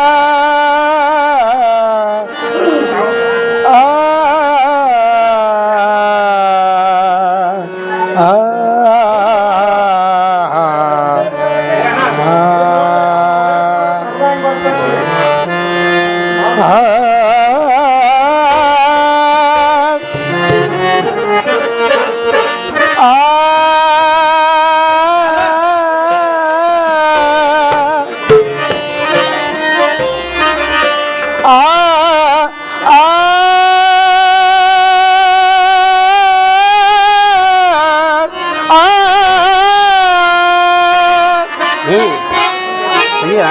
Ah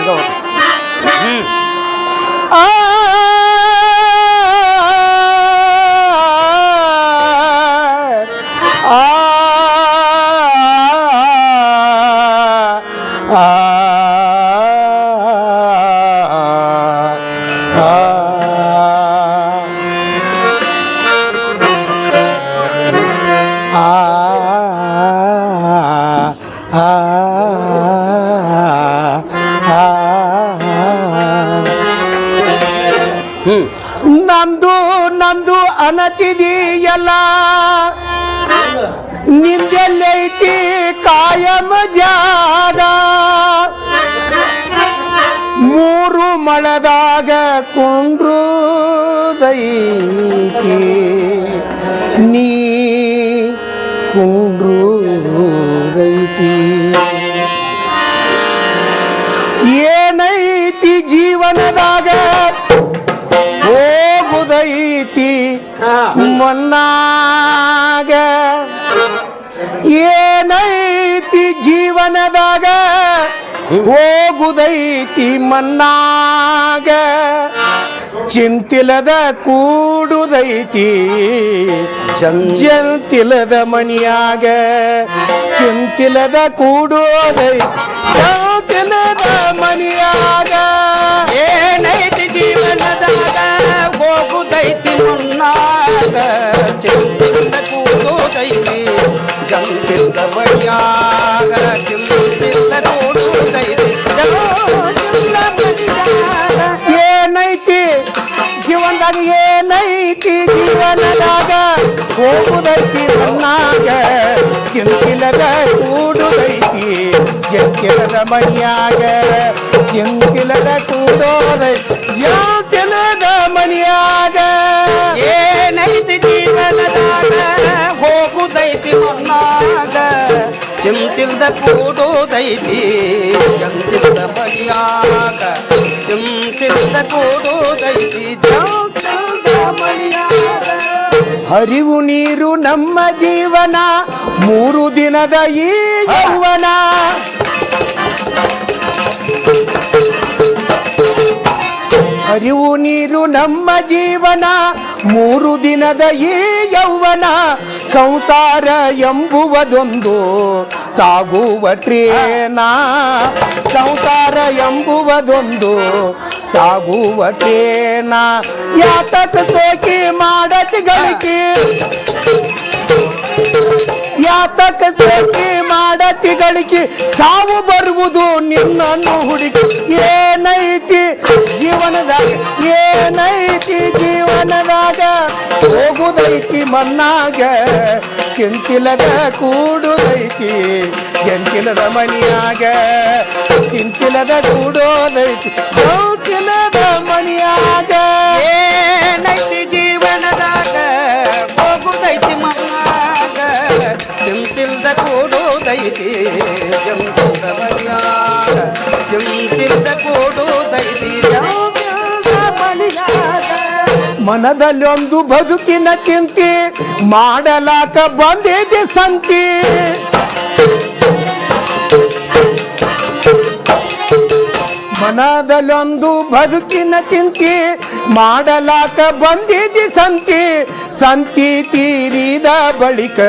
ಹಂಗೆ ಮೂರು ಮಳದಾಗ ಕುಂಡ್ರುದೈತಿ ನೀ ಕುಂಡ್ರುದೈತಿ ಏನೈತಿ ಜೀವನದಾಗ ಹೋಗುದೈತಿ ಹೋಗುದೈತಿ ಮನ್ನಾಗ ಚಿಂತಿಲದ ಕೂಡುದೈತಿ ಜಂತಿಲದ ಮನಿಯಾಗ ಚಿಂತಿಲದ ಕೂಡೋದೈತಿ ಜಂತಿಲದ ಮನಿಯಾಗ. ಏನೈತಿ ಜೀವನದಾಗ ಏನೈತಿ ಜೀವನದಾಗ ಹೋಗುದೈತಿ ಮಣ್ಣಾಗ ಚಿಂತಿಲದ ಕೂಡುದೈತಿ ಜಂತಿಲದ ಮನಿಯಾಗ ಚಿಂತಿಲದ ಕೂಡೋದೈತಿ ಜಂತಿಲದ ಮನಿಯಾಗ ಏನೈತಿ ಜೀವನದಾಗ ಹೋಗುದೈತಿ ಮುನ್ನಾಗ ಚಿಂತಿಲ್ದ ಕೂಡುದೈತಿ ಜಂತಿಲ್ದ ಬಳಿಯಾಗ ಚಿಂತಿಲ್ದ ಕೂಡುದೈತಿ ಹರಿವು ನೀರು ನಮ್ಮ ಜೀವನ ಮೂರು ದಿನದ ಈ ಯೌವನ. ಹರಿವು ನೀರು ನಮ್ಮ ಜೀವನ, ಮೂರು ದಿನದ ಈ ಯೌವನ, ಸಂಸಾರ ಎಂಬುವುದೊಂದು ಸಾಗುವ ಟ್ರೇನ. ಸಂಸಾರ ಎಂಬುವುದೊಂದು ಸಾಗುವ ಟ್ರೇನ. ಯಾತಕ ಸೋಕಿ ಮಾಡತಿ ಗಳಿಕೆ? ಯಾತಕ ಸೋಕಿ ಮಾಡತಿ ಗಳಿಕೆ? ಸಾವು ಬರುವುದು ನಿನ್ನನ್ನು ಹುಡುಕಿ. ಏನೈತಿ ಜೀವನದಾಗ ಹೋಗುದೈತಿ ಮಣ್ಣಾಗ ಕಿಂತಿಲದ ಕೂಡುದೈತಿ ಕೆಂಕಿಲದ ಮನಿಯಾಗ ಕಿಂತಿಲದ ಕೂಡೋದೈತಿ ಜಂತಿಲದ ಮನಿಯಾಗ ಏನೈತಿ ಜೀವನದಾಗ, ಹೋಗುದೈತಿ ಮನ್ನಾಗ ಚಿಂತಿಲ್ದ ಕೂಡೋದೈತಿ ಕೆಂಕಿಲದ ಮಣಿಯಾಗ ಚಿಂತಿಲ್ದ ಕೂಡೋದೈತಿ ಮನದಲ್ಲೊಂದು ಬದುಕಿನ ಚಿಂತೆ ಮಾಡಲಾಕ ಬಂದಿದೆ ಸಂತಿ. ಮನದಲ್ಲೊಂದು ಬದುಕಿನ ಚಿಂತೆ ಮಾಡಲಾಕ ಬಂದಿದೆ ಸಂತಿ. ಸಂತಿ ತೀರಿದ ಬಳಿಕ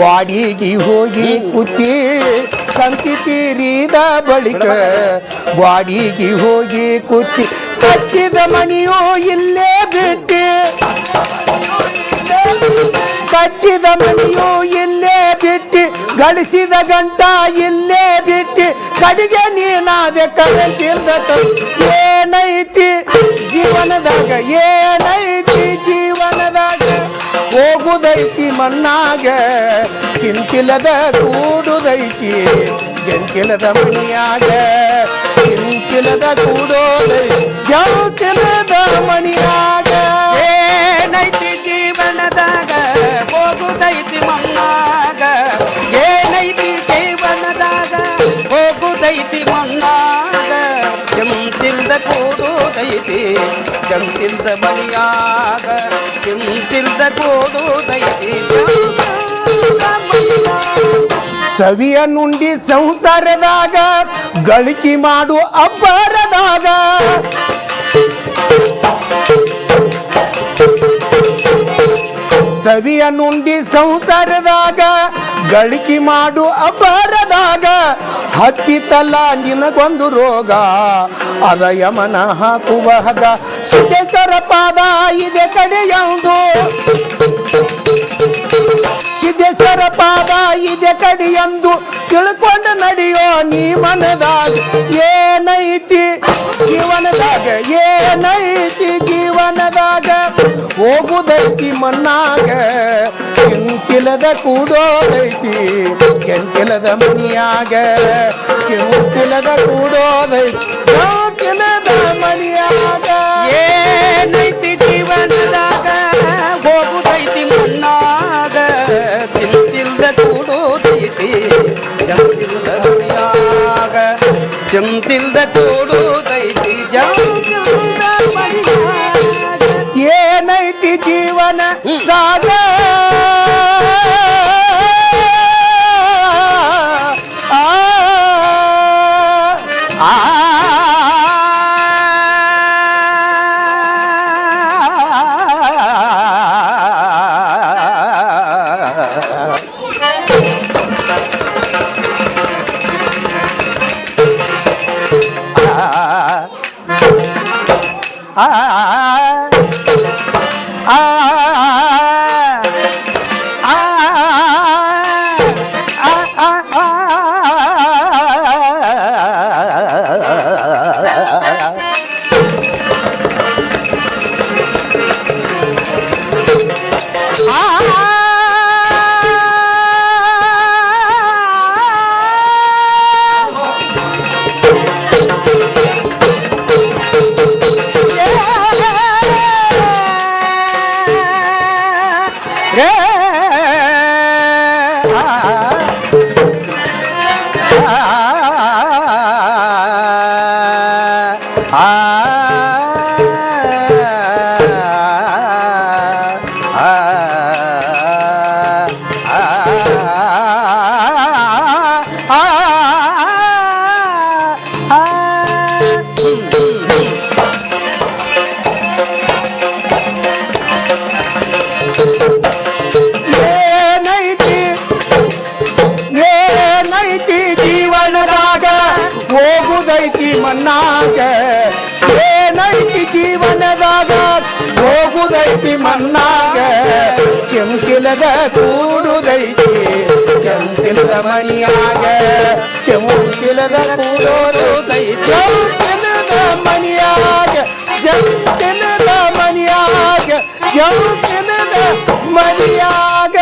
ಬಾಡಿಗೆ ಹೋಗಿ ಕೂತಿ. ಸಂತಿ ತೀರಿದ ಬಳಿಕ ಬಾಡಿಗೆ ಹೋಗಿ ಕೂತಿ. ಕಟ್ಟಿದ ಮಣಿಯೋ ಇಲ್ಲೇ ಗಳಿಸಿದ ಗಂಟ ಇಲ್ಲೇ ಬಿಟ್ಟು ಕಡಿಗೆ ನೀನಾದೆ ಕರೆಂಟ್ ಏನೈತಿ ಜೀವನದಾಗ ಏನೈತಿ ಜೀವನದಾಗ? ಹೋಗುದೈತಿ ಮಣ್ಣಾಗ ಚಿಂತಿಲದ ಕೂಡುದೈತಿ ಜಂತಿಲದ ಮಣಿಯಾಗ ಚಿಂತಿಲದ ಕೂಡೋದೈ ಜಂತಿಲದ ಮಣಿಯಾಗ. ಏನೈತಿ ಜೀವನದಾಗ, ಹೋಗುದೈತಿ ಕೂಡುದೈತಿ ಜಂತಿಲ್ದ ಬಳಿಯಾಗ ಕೆಂತಿಲ್ದ ಕೋಡು ಸವಿಯ ನುಂಡಿ ಸಂಸಾರದಾಗ, ಗಳಿಕೆ ಮಾಡು ಅಬ್ಬರದಾಗ. ಸವಿಯ ನುಂಡಿ ಸಂಸಾರದಾಗ, ಗಳಿಕೆ ಮಾಡು ಅಬ್ಬರದಾಗ. ಹತ್ತಿತಲ್ಲ ನಿನಗೊಂದು ರೋಗ. ಅದ ಯಮನ ಹಾಕುವ ಹಗ ಸಿದ್ದೇಶ್ವರ ಪಾದ ಇದೆ ಕಡೆಯೌದು ಸಿದ್ದೇಶ್ವರ ಪಾದ ಇದೆ ಕಡಿಯಂದು ತಿಳ್ಕೊಂಡು ನಡೆಯೋ ನೀ ಮನದಾಗ ಏನೈತಿ? ಜೀವನದಾಗ ಏನೈತಿ ಜೀವನದಾಗ? ಹೋಗುದೈತಿ ಮಣ್ಣಾಗ ಕೆಂಕಿಲದ ಕೂಡೋದೈತಿ ಕೆಂಕಿಲದ ಮನಿಯಾಗ ಕೆಂಕಿಲದ ಕೂಡೋದೈತಿ ಕೆಂಕಿಲದ ಮನಿಯಾಗ. ಚಿಂತಿಲ್ದ ಕೂಡೋದೈತಿ ಜಂತಿಲ್ದ ಮಣಿಯಾಗ ಹೋಗುದೈತಿ ಮನ್ನಾಗೆ ಏನೈತಿ ಜೀವನದಾಗ ಹೋಗುದೈತಿ ಮನ್ನಾಗೆ. ಕೆಂಕಿಲದ ಕೂಡುದೈತಿ, ಕೆಂಕಿಲದ ಮನಿಯಾಗ. ಕೆಂಕಿಲದ ಕೂಡೋದೈತಿ ಮನಿಯಾಗ. ಜಂತಿಲದ ಮನಿಯಾಗ ಜಂತಿಲದ ಮಣಿಯಾಗ